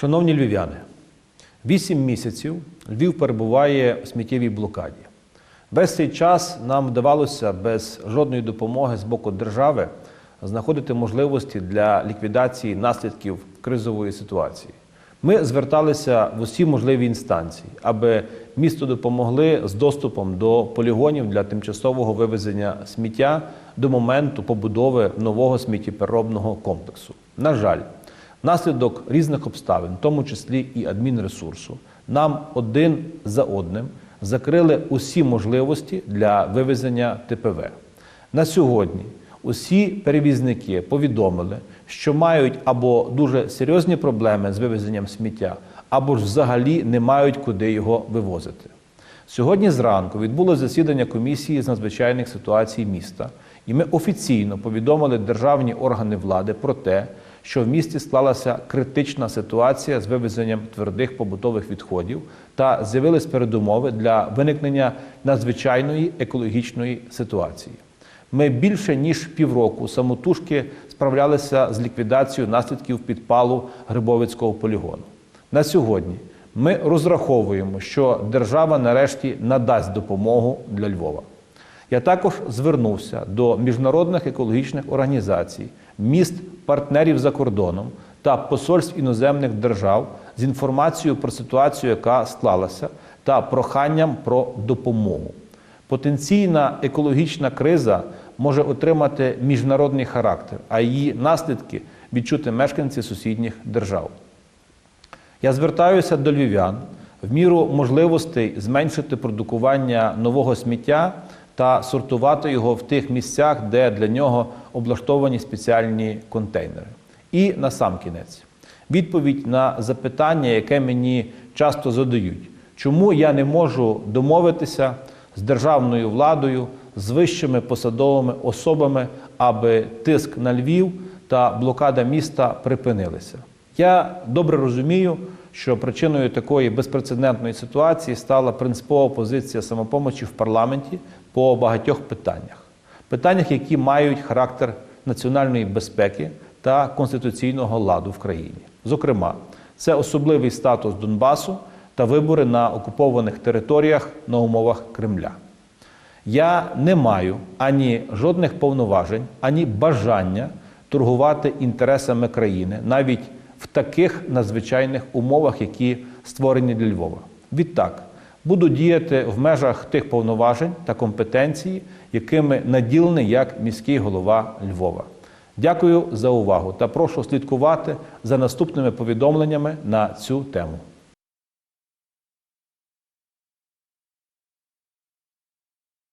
Шановні львів'яни, вісім місяців Львів перебуває в сміттєвій блокаді. Весь цей час нам вдавалося без жодної допомоги з боку держави знаходити можливості для ліквідації наслідків кризової ситуації. Ми зверталися в усі можливі інстанції, аби місту допомогли з доступом до полігонів для тимчасового вивезення сміття до моменту побудови нового сміттєпереробного комплексу. На жаль, внаслідок різних обставин, в тому числі і адмінресурсу, нам один за одним закрили усі можливості для вивезення ТПВ. На сьогодні усі перевізники повідомили, що мають або дуже серйозні проблеми з вивезенням сміття, або ж взагалі не мають куди його вивозити. Сьогодні зранку відбулося засідання комісії з надзвичайних ситуацій міста, і ми офіційно повідомили державні органи влади про те, що в місті склалася критична ситуація з вивезенням твердих побутових відходів та з'явились передумови для виникнення надзвичайної екологічної ситуації. Ми більше ніж півроку самотужки справлялися з ліквідацією наслідків підпалу Грибовицького полігону. На сьогодні ми розраховуємо, що держава нарешті надасть допомогу для Львова. Я також звернувся до міжнародних екологічних організацій, міст, партнерів за кордоном та посольств іноземних держав з інформацією про ситуацію, яка склалася, та проханням про допомогу. Потенційна екологічна криза може отримати міжнародний характер, а її наслідки відчути мешканці сусідніх держав. Я звертаюся до львів'ян в міру можливостей зменшити продукування нового сміття та сортувати його в тих місцях, де для нього облаштовані спеціальні контейнери. І на сам кінець відповідь на запитання, яке мені часто задають, чому я не можу домовитися з державною владою, з вищими посадовими особами, аби тиск на Львів та блокада міста припинилися. Я добре розумію, що причиною такої безпрецедентної ситуації стала принципова позиція самопомочі в парламенті по багатьох питаннях. Питаннях, які мають характер національної безпеки та конституційного ладу в країні. Зокрема, це особливий статус Донбасу та вибори на окупованих територіях на умовах Кремля. Я не маю ані жодних повноважень, ані бажання торгувати інтересами країни навіть в таких надзвичайних умовах, які створені для Львова. Відтак буду діяти в межах тих повноважень та компетенції, якими наділений як міський голова Львова. Дякую за увагу та прошу слідкувати за наступними повідомленнями на цю тему.